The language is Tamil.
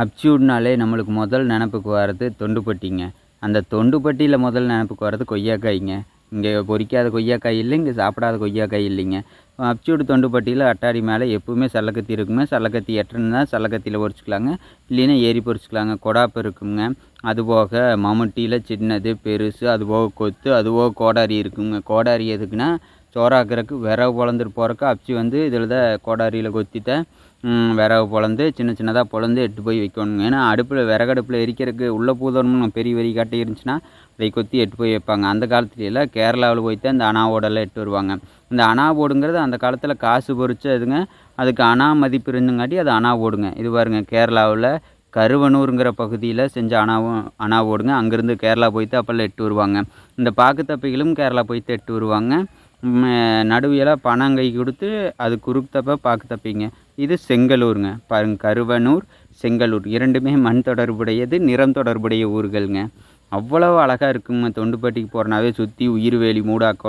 அப்சூட்னாலே நம்மளுக்கு முதல் நினப்புக்கு வர்றது தொண்டுப்பட்டிங்க. அந்த தொண்டுப்பட்டியில் முதல் நினப்புக்கு வர்றது கொய்யாக்காய்ங்க. இங்கே பொறிக்காத கொய்யாக்காய் இல்லை இங்கே சாப்பிடாத கொய்யாக்காய் இல்லைங்க. அப்சூடு தொண்டுப்பட்டியில் அட்டாடி மேலே எப்பவுமே சல்லக்கத்தி இருக்குங்க. சல்லக்கத்தி எட்டணுன்னா சல்லக்கத்தியில் பொரிச்சிக்கலாங்க இல்லைன்னா ஏறி பொறிச்சிக்கலாங்க. கொடாப்பு இருக்குங்க. அதுபோக மம்முட்டியில் சின்னது பெருசு அதுபோக கொத்து அதுபோக கோடாரி இருக்குங்க. கோடாரி எதுக்குன்னா சோறாக்குறக்கு விறகு பொழந்துட்டு போகிறக்கு அப்சி வந்து இதில் தான் கோடாரியில் கொத்திட்டேன் விறகு பொழந்து சின்ன சின்னதாக பொழந்து எட்டு போய் வைக்கணுங்க. ஏன்னா அடுப்பில் விறகடுப்பில் எரிக்கிறதுக்கு உள்ளே பூதணும்னு பெரிய வெறி காட்டை இருந்துச்சுன்னா அதை கொத்தி எட்டு போய் வைப்பாங்க. அந்த காலத்துலலாம் கேரளாவில் போய்த்தான் இந்த அனாவோடெல்லாம் எட்டு வருவாங்க. இந்த அணா போடுங்கிறது அந்த காலத்தில் காசு பொறிச்ச இதுங்க அதுக்கு அணா மதிப்பு இருந்துங்காட்டி அது அணா போடுங்க இது பாருங்க கேரளாவில் கருவனூருங்கிற பகுதியில் செஞ்ச அணாவும் அணா ஓடுங்க. அங்கேருந்து கேரளா போய்த்து அப்போல்லாம் எட்டு வருவாங்க. இந்த பாக்குத்தப்பைகளும் கேரளா போய்த்து எட்டு வருவாங்க. நடுவியெல்லாம் பணம் கை கொடுத்து அது குறுக்கு தப்பை பாக்கு தப்பிங்க. இது செங்கலூருங்க. பாருங்க கருவனூர் செங்கலூர். இரண்டுமே மண் தொடர்புடையது நிறம் தொடர்புடைய ஊர்களுங்க. அவ்வளவு அழகாக இருக்குங்க. தொண்டுப்பட்டிக்கு போகிறனாவே சுற்றி உயிர்வேலி மூடாக்க